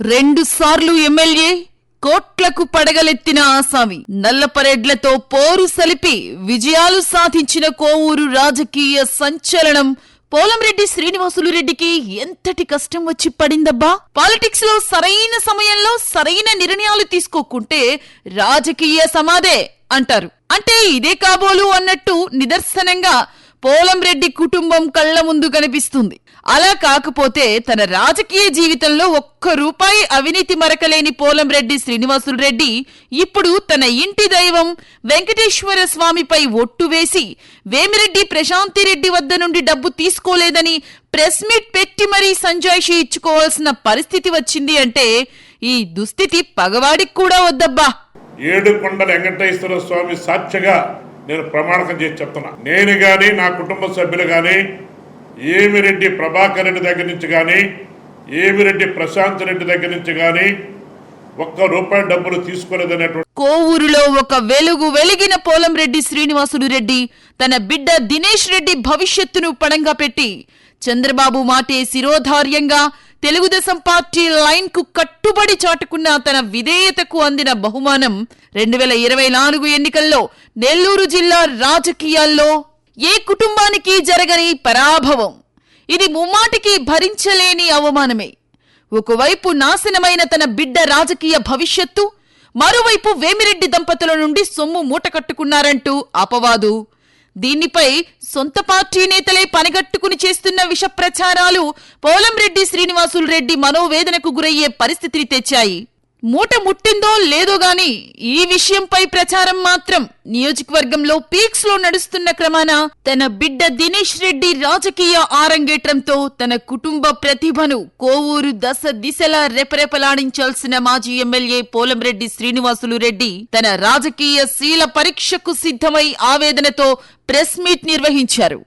రెండుసార్లు ఎమ్మెల్యే కోట్లకు పడగలెత్తిన ఆసామి. నల్లపరెడ్లతో పోరు సలిపి విజయాలు సాధించిన కోవూరు రాజకీయ సంచలనం. పోలంరెడ్డి శ్రీనివాసులు రెడ్డికి ఎంతటి కష్టం వచ్చి పడిందబ్బా? పాలిటిక్స్లో సరైన సమయంలో సరైన నిర్ణయాలు తీసుకోకుంటే రాజకీయ సమాధే అంటారు. అంటే ఇదే కాబోలు అన్నట్టు నిదర్శనంగా పోలంరెడ్డి కుటుంబం కళ్ళ ముందు కనిపిస్తుంది. అలా కాకపోతే తన రాజకీయ జీవితంలో ఒక్క రూపాయి అవినీతి మరకలేని పోలంరెడ్డి శ్రీనివాసులు రెడ్డి ఇప్పుడు తన ఇంటి దైవం వెంకటేశ్వర స్వామిపై ఒట్టు వేసి వేమిరెడ్డి ప్రశాంతిరెడ్డి వద్ద నుండి డబ్బు తీసుకోలేదని ప్రెస్ మీట్ పెట్టి మరీ సంజాయిషి ఇచ్చుకోవాల్సిన పరిస్థితి వచ్చింది అంటే ఈ దుస్థితి పగవాడికి కూడా వద్దబ్బా. ఏడుకొండ వెంకటేశ్వర స్వామి సాక్షిగా నేను ప్రమాణకం చేసి చెప్తున్నా. నేను కానీ నా కుటుంబ సభ్యులు కానీ ఏమిరెడ్డి ప్రభాకర్ రెడ్డి దగ్గర నుంచి కానీ ఏమిరెడ్డి ప్రశాంత్ రెడ్డి దగ్గర నుంచి కానీ ఒక్క రూపాయి డబ్బులు తీసుకోలేదనేటువంటి కోవూరులో ఒక వెలుగు వెలిగిన పోలంరెడ్డి శ్రీనివాసులు రెడ్డి తన బిడ్డ దినేష్ రెడ్డి భవిష్యత్తును పడంగా పెట్టి చంద్రబాబు మాటే శిరోధార్యంగా తెలుగుదేశం పార్టీ లైన్కు కట్టుబడి చాటుకున్న తన విధేయతకు అందిన బహుమానం రెండు వేల ఇరవై నాలుగు ఎన్నికల్లో నెల్లూరు జిల్లా రాజకీయాల్లో ఏ కుటుంబానికి జరగని పరాభవం? ఇది ముమ్మాటికి భరించలేని అవమానమే. ఒకవైపు నాశనమైన తన బిడ్డ రాజకీయ భవిష్యత్తు మరోవైపు వేమిరెడ్డి దంపతుల నుండి సొమ్ము మూట కట్టుకున్నారంటూ అపవాదు. దీనిపై సొంత పార్టీ నేతలే పనిగట్టుకుని చేస్తున్న విష ప్రచారాలు పోలంరెడ్డి శ్రీనివాసులు రెడ్డి మనోవేదనకు గురయ్యే పరిస్థితిని తెచ్చాయి. మూట ముట్టిందో లేదో గాని ఈ విషయంపై ప్రచారం మాత్రం నియోజకవర్గంలో పీక్స్లో నడుస్తున్న క్రమాన తన బిడ్డ దినేష్ రెడ్డి రాజకీయ ఆరంగేట్రంతో తన కుటుంబ ప్రతిభను కోవూరు దశ దిశలా రెపరెపలాడించాల్సిన మాజీ ఎమ్మెల్యే పోలంరెడ్డి శ్రీనివాసులు రెడ్డి తన రాజకీయ శీల పరీక్షకు సిద్ధమై ఆవేదనతో ప్రెస్ మీట్ నిర్వహించారు.